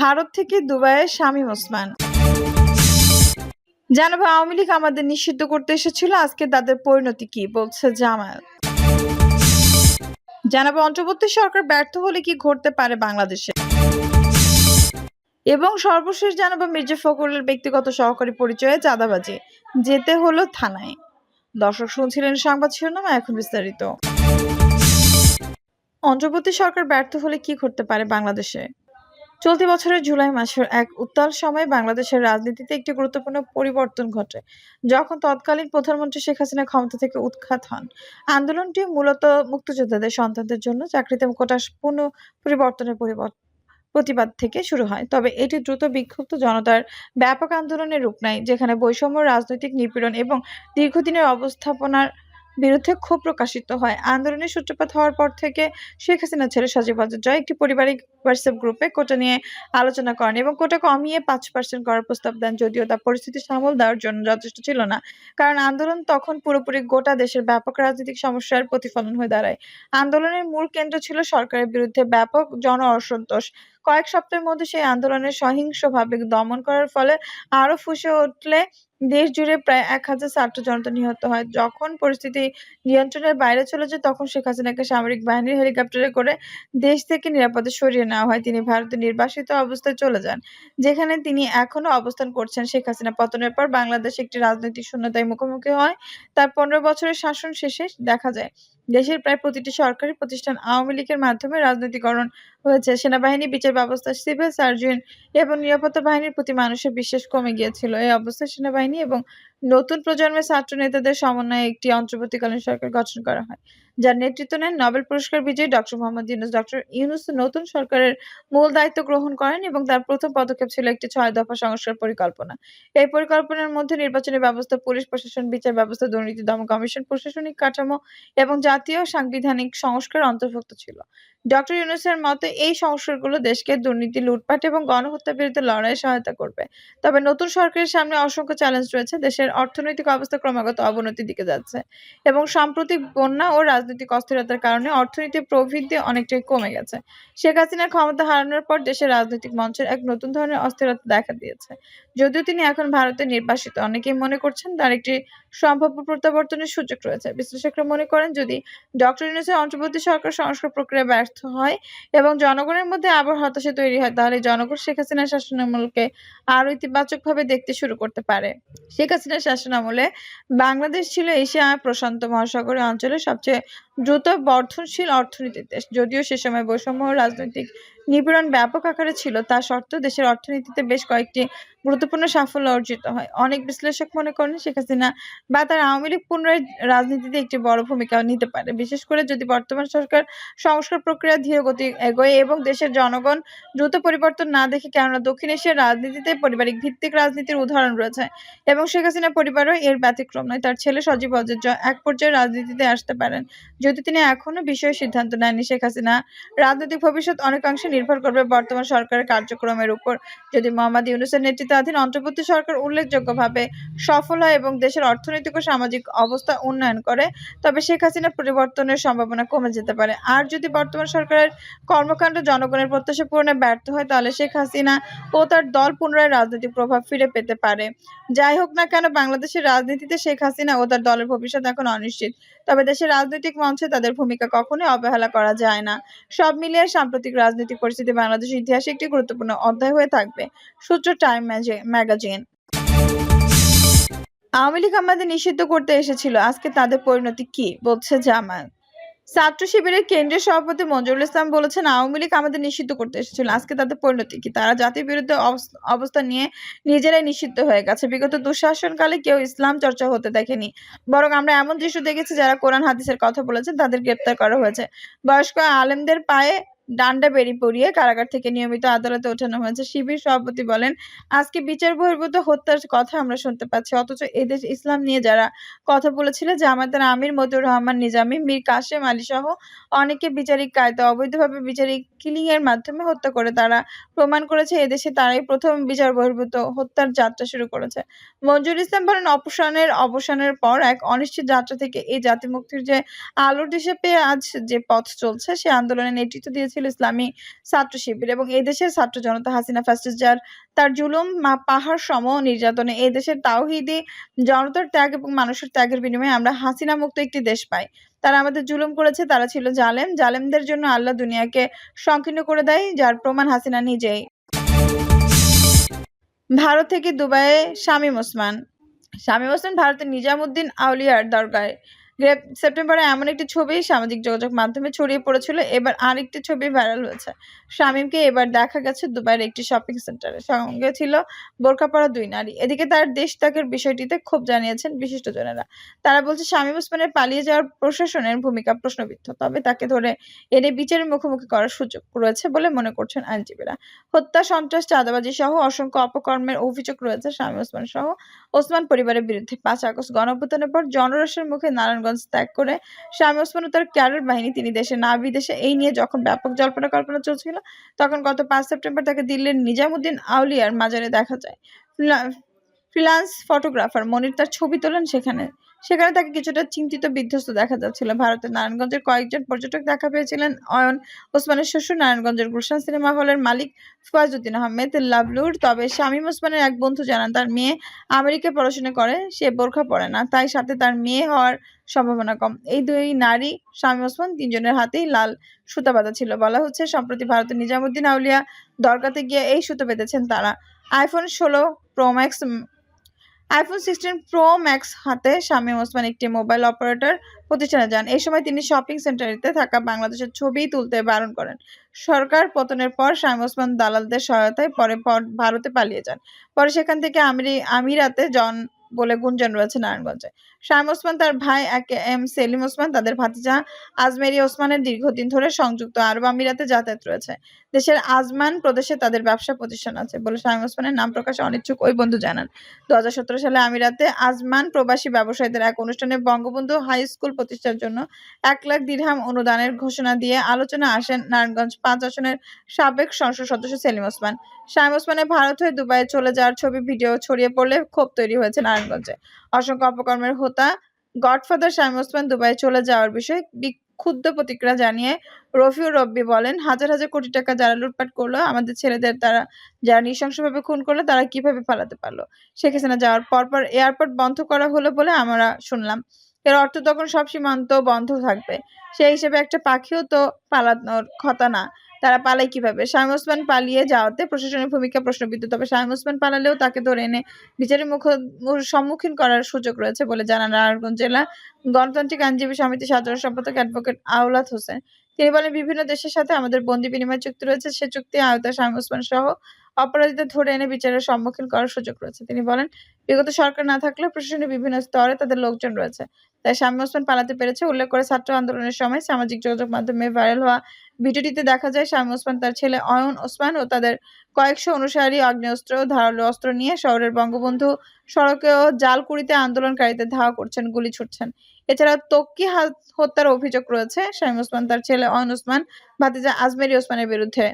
ভারত থেকে দুবাইয়ের শামীম ওসমান। জানাব, আওয়ামী লীগ আমাদের নিষিদ্ধ করতে এসেছিল, আজকে তাদের পরিণতি কি বলছে জামায়াত। জানাব, অন্তর্বর্তী সরকার ব্যর্থ হলে কি ঘটতে পারে বাংলাদেশে? এবং সর্বশেষ জানাব, মির্জা ফখরুলের ব্যক্তিগত সহকারী পরিচয়ে চাঁদাবাজি, যেতে হলো থানায়। দর্শক শুনছিলেন সংবাদ শিরোনাম, এখন বিস্তারিত। অন্তর্বর্তী সরকার ব্যর্থ হলে কি ঘটতে পারে বাংলাদেশে? চলতি বছরের জুলাই মাসের এক উত্তাল সময়ে বাংলাদেশের রাজনীতিতে একটি গুরুত্বপূর্ণ পরিবর্তন ঘটে, যখন তৎকালীন প্রধানমন্ত্রী শেখ হাসিনা ক্ষমতা থেকে উৎখাত হন। আন্দোলনটি মূলত মুক্তিযোদ্ধাদের সন্তানদের জন্য চাকরিতে কোটা পূর্ণ পরিবর্তনের পরিবর্তন প্রতিবাদ থেকে শুরু হয়। তবে এটি দ্রুত বিক্ষুব্ধ জনতার ব্যাপক আন্দোলনের রূপ নেয়, যেখানে বৈষম্য, রাজনৈতিক নিপীড়ন এবং দীর্ঘদিনের অবস্থাপনার বিরুদ্ধে ক্ষোভ প্রকাশিত হয়। আন্দোলনের সূত্রপাত হওয়ার পর থেকে শেখ হাসিনা ছেলে সজীব জয় একটি পারিবারিক হোয়াটসঅ্যাপ গ্রুপে কোটা নিয়ে আলোচনা করেন এবং কোটা কমিয়ে পাঁচ পার্সেন্ট করার প্রস্তাব দেন। যদিও তা পরিস্থিতি সামল দেওয়ার জন্য যথেষ্ট ছিল না, কারণ আন্দোলন তখন পুরোপুরি গোটা দেশের ব্যাপক রাজনৈতিক সমস্যার প্রতিফলন হয়ে দাঁড়ায়। আন্দোলনের মূল কেন্দ্র ছিল সরকারের বিরুদ্ধে ব্যাপক জন অসন্তোষ। কয়েক সপ্তাহের মধ্যে সেই আন্দোলনের সহিংসভাবে দমন করার ফলে আরও ফুসে উঠলে দেশ জুড়ে প্রায় এক হাজার ছাত্র জনতা নিহত হয়। যখন পরিস্থিতি নিয়ন্ত্রণের বাইরে চলে যায়, তখন শেখ হাসিনাকে সামরিক বাহিনীর হেলিকপ্টারে করে দেশ থেকে নিরাপদে সরিয়ে নেওয়া হয়। তিনি ভারতে নির্বাসিত অবস্থায় চলে যান, যেখানে তিনি এখনও অবস্থান করছেন শেখ হাসিনা পতনের পর। বাংলাদেশ একটি রাজনৈতিক শূন্যতায় মুখোমুখি হয়। তার পনেরো বছরের শাসন শেষে দেখা যায় দেশের প্রায় প্রতিটি সরকারি প্রতিষ্ঠান আওয়ামী লীগের মাধ্যমে রাজনৈতিকরণ হয়েছে। সেনাবাহিনী, বিচার ব্যবস্থা, সিভিল সার্জন এবং নিরাপত্তা বাহিনীর প্রতি মানুষের বিশ্বাস কমে গিয়েছিল। এই অবস্থায় সেনাবাহিনী এবং নতুন প্রজন্মের ছাত্র নেতাদের সমন্বয়ে একটি অন্তর্বর্তীকালীন সরকার গঠন করা হয়, যার নেতৃত্ব নেন নোবেল পুরস্কার বিজয়ী ডক্টর মোহাম্মদ ইউনুস। ডক্টর ইউনুস নতুন সরকারের মূল দায়িত্ব গ্রহণ করেন এবং তার প্রথম পদক্ষেপ ছিল একটি ছয় দফা সংস্কার পরিকল্পনা। এই পরিকল্পনার মধ্যে নির্বাচনী ব্যবস্থা, পুলিশ প্রশাসন, বিচার ব্যবস্থা, দুর্নীতি দমন কমিশন, প্রশাসনিক কাঠামো এবং জাতীয় সাংবিধানিক সংস্কার অন্তর্ভুক্ত ছিল। ডক্টর ইউনুসের মতে, এই সংস্কারগুলো দেশকে দুর্নীতি, লুটপাট এবং গণহত্যার বিরুদ্ধে লড়াইয়ে সহায়তা করবে। তবে নতুন সরকারের সামনে অসংখ্য চ্যালেঞ্জ রয়েছে দেশের অর্থনৈতিক অবস্থা ক্রমাগত অবনতির দিকে যাচ্ছে এবং সাম্প্রতিক বন্যা ও রাজনৈতিক অস্থিরতার কারণে অর্থনীতির প্রবৃদ্ধি অনেকটাই কমে গেছে। শেখ হাসিনার ক্ষমতা হারানোর পর দেশের রাজনৈতিক মঞ্চের এক নতুন ধরনের অস্থিরতা দেখা দিয়েছে। যদিও তিনি এখন ভারতে নির্বাসিত, অনেকেই মনে করছেন তার একটি সম্ভাব্য প্রত্যাবর্তনের সুযোগ রয়েছে। বিশ্লেষকরা মনে করেন, যদি ডক্টর ইউনুসের অন্তর্বর্তী সরকার সংস্কার প্রক্রিয়া ব্যর্থ হয় এবং জনগণের মধ্যে আবার হতাশা তৈরি হয়, তাহলে জনগণ শেখ হাসিনার শাসনামলকে আরও ইতিবাচকভাবে দেখতে শুরু করতে পারে। শেখ হাসিনার শাসনামলে বাংলাদেশ ছিল এশিয়া প্রশান্ত মহাসাগরীয় অঞ্চলের সবচেয়ে দ্রুত বর্ধনশীল অর্থনীতির দেশ। যদিও সে সময় বৈষম্য রাজনৈতিক নিপীড়ন ব্যাপক আকারে ছিল, তা সত্ত্বেও দেশের অর্থনীতিতে বেশ কয়েকটি গুরুত্বপূর্ণ সাফল্য অর্জিত হয়। অনেক বিশ্লেষক মনে করেন, শেখ হাসিনা বা তার আওয়ামী লীগ পুনরায় রাজনীতিতে একটি বড় ভূমিকা নিতে পারে। বিশেষ করে যদি বর্তমান সরকার সংস্কার প্রক্রিয়া ধীর গতি এগোয় এবং দেশের জনগণ দ্রুত পরিবর্তন না দেখে, কেননা দক্ষিণ এশিয়ার রাজনীতিতে পারিবারিক ভিত্তিক রাজনীতির উদাহরণ রয়েছে এবং শেখ হাসিনা পরিবারও এর ব্যতিক্রম নয়। তার ছেলে সজীব অজের এক পর্যায়ে রাজনীতিতে আসতে পারেন। যদি তিনি এখনও বিষয়ে সিদ্ধান্ত নেননি, শেখ হাসিনা রাজনৈতিক ভবিষ্যৎ অনেকাংশে নির্ভর করবে বর্তমান সরকারের কার্যক্রমের উপর। যদি মোহাম্মদ ইউনুসের নেতৃত্বাধীন অন্তর্বর্তী সরকার উল্লেখযোগ্যভাবে সফল হয় এবং দেশের অর্থনৈতিক ও সামাজিক অবস্থা উন্নয়ন করে, তবে শেখ হাসিনা পরিবর্তনের সম্ভাবনা কমে যেতে পারে। আর যদি বর্তমান সরকারের কর্মকাণ্ড জনগণের প্রত্যাশা পূরণে ব্যর্থ হয়, তাহলে শেখ হাসিনা ও তার দল পুনরায় রাজনৈতিক প্রভাব ফিরে পেতে পারে। যাই হোক না কেন, বাংলাদেশের রাজনীতিতে শেখ হাসিনা ও তার দলের ভবিষ্যৎ এখন অনিশ্চিত। তবে দেশের রাজনৈতিক মঞ্চে তাদের ভূমিকা কখনোই অবহেলা করা যায় না। সব মিলিয়ে সাম্প্রতিক রাজনৈতিক পরিস্থিতি বাংলাদেশের ইতিহাসে একটি গুরুত্বপূর্ণ অধ্যায় হয়ে থাকবে। সূত্র টাইম ম্যাগাজিন। আওয়ামী লীগ আমাদের নিষিদ্ধ করতে এসেছিল। আজকে তাদের পরিণতি কি? বলছে জামায়াত। ছাত্র শিবিরের কেন্দ্রীয় সভাপতি মঞ্জুরুল ইসলাম বলেছেন, আওয়ামী লীগ আমাদের নিষিদ্ধ করতে এসেছিল। আজকে তাদের পরিণতি কি? তারা জাতির বিরুদ্ধে অবস- অবস্থান নিয়ে নিজেরাই নিষিদ্ধ হয়ে গেছে। বিগত দুঃশাসনকালে কেউ ইসলাম চর্চা হতে দেখেনি। বরং আমরা এমন দৃশ্য দেখেছি যারা কোরআন, হাদিসের কথা বলেছেন, তাদের গ্রেপ্তার করা হয়েছে। বয়স্ক আলেমদের পায়ে ডান্ডা বেরি পরিয়ে কারাগার থেকে নিয়মিত আদালতে ওঠানো হয়েছে। শিবির সভাপতি বলেন, আজকে বিচার বহির্ভূত হত্যার কথা আমরা শুনতে পাচ্ছি। অথচ এদেশ ইসলাম নিয়ে যারা কথা বলেছিল জামায়াতের আমির মতিউর রহমান, নিজামী, মীর কাশেম আলী সহ অনেকে বিচারিক কায়দা, অবৈধভাবে বিচারিক কিলিং এর মাধ্যমে হত্যা করে তারা প্রমাণ করেছে, এদেশে তারাই প্রথম বিচার বহির্ভূত হত্যার যাত্রা শুরু করেছে। মঞ্জুর ইসলাম বলেন, অপসারণের অবসানের পর এক অনিশ্চিত যাত্রা থেকে এই জাতি মুক্তির যে আলোর দিশে পেয়ে আজ যে পথ চলছে, সে আন্দোলনের নেতৃত্ব দিয়েছিলেন ছিল ইসলামী ছাত্র শিবির এবং এই দেশের ছাত্র জনতা হাসিনা ফ্যাসিস্ট যার, তার জুলুম পাহাড় সম নির্যাতনে এই দেশের তাওহিদি জনতার ত্যাগ এবং মানুষের ত্যাগের বিনিময়ে আমরা হাসিনা মুক্ত একটি দেশ পাই। তারা আমাদের জুলুম করেছে, তারা ছিল জালেম। জালেমদের জন্য আল্লাহ দুনিয়াকে সংকীর্ণ করে দেয়, যার প্রমাণ হাসিনা নিজেই। ভারত থেকে দুবাইয়ে শামীম ওসমান। শামীম ওসমান ভারতের নিজামুদ্দিন আউলিয়ার দরগায় সেপ্টেম্বরে এমন একটি ছবি সামাজিক যোগাযোগ মাধ্যমে ছড়িয়ে পড়েছিল। এবার আরেকটি ছবি ভাইরাল হয়েছে। শামীমকে এবার দেখা গেছে দুবাইয়ের একটি শপিং সেন্টারে সঙ্গে ছিল বোরকা পরা দুই নারী। এদিকে তার দেশ ত্যাগের বিষয়টিতে ক্ষোভ জানিয়েছেন বিশিষ্টজনেরা। তারা বলছে, শামীম ওসমানের পালিয়ে যাওয়ার প্রশাসনের ভূমিকা প্রশ্নবিদ্ধ, তবে তাকে ধরে এনে বিচারের মুখোমুখি করার সুযোগ রয়েছে বলে মনে করছেন আইনজীবীরা। হত্যা, সন্ত্রাস, চাঁদাবাজি সহ অসংখ্য অপকর্মের অভিযোগ রয়েছে শামীম ওসমান সহ ওসমান পরিবারের বিরুদ্ধে। পাঁচ আগস্ট গণঅভ্যুত্থানের পর জনরসের মুখে নারায়ণগঞ্জ ত্যাগ করে শামী ওসমান ও তার ক্যাডার বাহিনী তিনি দেশে না, বিদেশে এই নিয়ে যখন ব্যাপক জল্পনা কল্পনা চলছিল, তখন গত পাঁচ সেপ্টেম্বর তাকে দিল্লির নিজামুদ্দিন আউলিয়ার মাজারে দেখা যায়। ফ্রিল্যান্স ফটোগ্রাফার মনির তার ছবি তোলেন সেখানে। সেখানে তাকে কিছুটা চিন্তিত বিধ্বস্ত দেখা যাচ্ছিল। ভারতের নারায়ণগঞ্জের কয়েকজন পর্যটক দেখা পেয়েছিলেন। অয়ন ওসমানের শ্বশুর নারায়ণগঞ্জের গুলশান সিনেমা হলের মালিক ফয়াজউদ্দিন আহমেদ লাবলুর। তবে শামীম ওসমানের এক বন্ধু জানান, তার মেয়ে আমেরিকায় পড়াশোনা করে, সে বোরখা পরে না, তাই সাথে তার মেয়ে হওয়ার সম্ভাবনা কম। এই দুই নারী, শামীম ওসমান তিনজনের হাতেই লাল সুতা বাঁধা ছিল। বলা হচ্ছে, সম্প্রতি ভারতের নিজামুদ্দিন আউলিয়া দরগাতে গিয়ে এই সুতো বেঁধেছেন তারা। আইফোন ষোলো pro max iPhone sixteen pro max হাতে শামীম ওসমান একটি মোবাইল অপারেটর প্রতিষ্ঠানে যান। এই সময় তিনি শপিং সেন্টারিতে থাকা বাংলাদেশের ছবি তুলতে বারণ করেন। সরকার পতনের পর শামীম ওসমান দালালদের সহায়তায় পরে পর ভারতে পালিয়ে যান। পরে সেখান থেকে আমিরি আমিরাতে জন বলে গুঞ্জন রয়েছে নারায়ণগঞ্জে। শাম ওসমান তার ভাই একে এম সেলিম ওসমান, তাদের ভাতিজা আজমেরি ওসমানের দীর্ঘদিন ধরে সংযুক্ত আরব আমিরাতে যাতায়াত রয়েছে। দেশের আজমান প্রদেশে তাদের ব্যবসা প্রতিষ্ঠান আছে বলে শামীম ওসমানের নাম প্রকাশে অনিচ্ছুক ওই বন্ধু জানান। দু সালে আমিরাতে আজমান প্রবাসী ব্যবসায়ীদের এক অনুষ্ঠানে বঙ্গবন্ধু হাই স্কুল প্রতিষ্ঠার জন্য এক লাখ দিরহাম অনুদানের ঘোষণা দিয়ে আলোচনা আসেন নারায়ণগঞ্জ পাঁচ আসনের সাবেক সংসদ সদস্য সেলিম ওসমান। শামীম ওসমানের ভারত হয়ে দুবাইয়ে চলে যাওয়ার ছবি, ভিডিও ছড়িয়ে পড়লে ক্ষোভ তৈরি হয়েছে নারায়ণগঞ্জে। অসংখ্য অপকর্মের হোতা। গডফাদার শামীম ওসমান দুবাই চলে যাওয়ার বিষয়ে ক্ষুদ্র প্রতিক্রিয়া জানিয়ে রফিউর রব্বি বলেন, হাজার হাজার কোটি টাকা যারা লুটপাট করল, আমাদের ছেলেদের তারা যারা নৃশংসভাবে খুন করল, তারা কীভাবে পালাতে পারল? শেখ হাসিনা যাওয়ার পরপর এয়ারপোর্ট বন্ধ করা হলো বলে আমরা শুনলাম। এর অর্থ তখন সব সীমান্ত বন্ধ থাকবে। সেই হিসেবে একটা পাখিও তো পালানোর কথা না। তারা পালায় কীভাবে? শামীম ওসমান পালিয়ে যাওয়াতে প্রশাসনের ভূমিকা প্রশ্নবিদ্ধ, তবে শামীম ওসমান পালালেও তাকে ধরে এনে বিচারের মুখ, সম্মুখীন করার সুযোগ রয়েছে বলে জানান নারায়ণগঞ্জ জেলা গণতান্ত্রিক আইনজীবী সমিতির সাধারণ সম্পাদক অ্যাডভোকেট আওলাদ হোসেন। তিনি বলেন, বিভিন্ন দেশের সাথে আমাদের বন্দি বিনিময় চুক্তি রয়েছে। সে চুক্তি আওতায় শামীম ওসমান সহ অপরাধীদের ধরে এনে বিচারের সম্মুখীন করার সুযোগ রয়েছে। তিনি বলেন, বিগত সরকার না থাকলেও প্রশাসনের বিভিন্ন স্তরে তাদের লোকজন রয়েছে। তাই শামীম ওসমান পালাতে পেরেছে উল্লেখ করে ছাত্র আন্দোলনের সময় সামাজিক যোগাযোগ মাধ্যমে ভাইরাল হওয়া ভিডিওটিতে দেখা যায়, শামীম ওসমান তার ছেলে অয়ন ওসমান ও তাদের কয়েকশো অনুসারী আগ্নেয়াস্ত্র ধারালো অস্ত্র নিয়ে শহরের বঙ্গবন্ধু সড়কে সড়কেও জালকুড়িতে আন্দোলনকারীদের ধাওয়া করছেন, গুলি ছুটছেন। এছাড়া তক্কি হত্যার অভিযোগ রয়েছে, শামীম ওসমান তার ছেলে অয়ন ওসমান, ভাতিজা আজমেরি ওসমানের বিরুদ্ধে।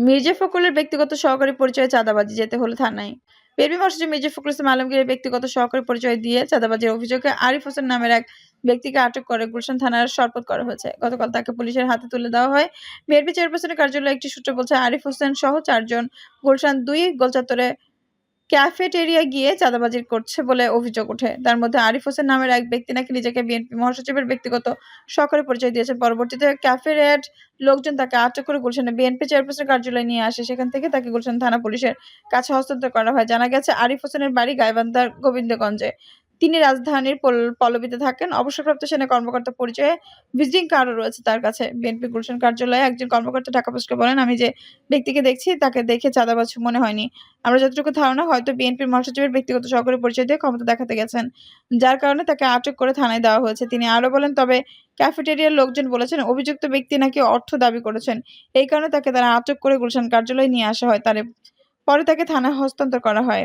মির্জা ফখরুলের ব্যক্তিগত সহকারী পরিচয়ে চাঁদাবাজি যেতে হলো থানায়। পেরবি মসজিদ মির্জা ফখরুল ইসলাম আলমগীরের ব্যক্তিগত সহকারী পরিচয় দিয়ে চাঁদাবাজির অভিযোগে আরিফ হোসেন নামের এক ব্যক্তিকে আটক করে গুলশান থানার শরপথ করা হয়েছে। গতকাল তাকে পুলিশের হাতে তুলে দেওয়া হয়। বিএনপি চেয়ারপারসনের কার্যালয়ে একটি সূত্র বলছে, আরিফ হোসেন সহ চারজন গুলশান দুই গোলচত্বরে ক্যাফেটেরিয়া গিয়ে চাঁদাবাজি করছে বলে অভিযোগ ওঠে। তার মধ্যে আরিফ হোসেন নামের এক ব্যক্তি নাকি নিজেকে বিএনপি মহাসচিবের ব্যক্তিগত সহকারে পরিচয় দিয়েছে। পরবর্তীতে ক্যাফেরিয়ার লোকজন তাকে আটক করে গুলশানে বিএনপি চেয়ারপারসন কার্যালয়ে নিয়ে আসে। সেখান থেকে তাকে গুলশান থানা পুলিশের কাছে হস্তান্তর করা হয়। জানা গেছে, আরিফ হোসেনের বাড়ি গাইবান্ধার গোবিন্দগঞ্জে। তিনি রাজধানীর পল্লবীতে থাকেন। অবসরপ্রাপ্ত সেনা কর্মকর্তা পরিচয়ে ভিজিটিং কার্ডও রয়েছে তার কাছে। বিএনপি গুলশান কার্যালয়ে একজন কর্মকর্তা ঢাকা পোস্টকে বলেন, আমি যে ব্যক্তিকে দেখছি, তাকে দেখে চাঁদাবাজ মনে হয়নি। আমরা যতটুকু ধারণা, হয়তো বিএনপির মহাসচিবের ব্যক্তিগত সহকারী পরিচয় দিয়ে ক্ষমতা দেখাতে গেছেন। যার কারণে তাকে আটক করে থানায় দেওয়া হয়েছে। তিনি আরও বলেন, তবে ক্যাফেটেরিয়ার লোকজন বলেছেন, অভিযুক্ত ব্যক্তি নাকি অর্থ দাবি করেছেন। এই কারণে তাকে তারা আটক করে গুলশান কার্যালয়ে নিয়ে আসা হয়। তার, পরে তাকে থানায় হস্তান্তর করা হয়।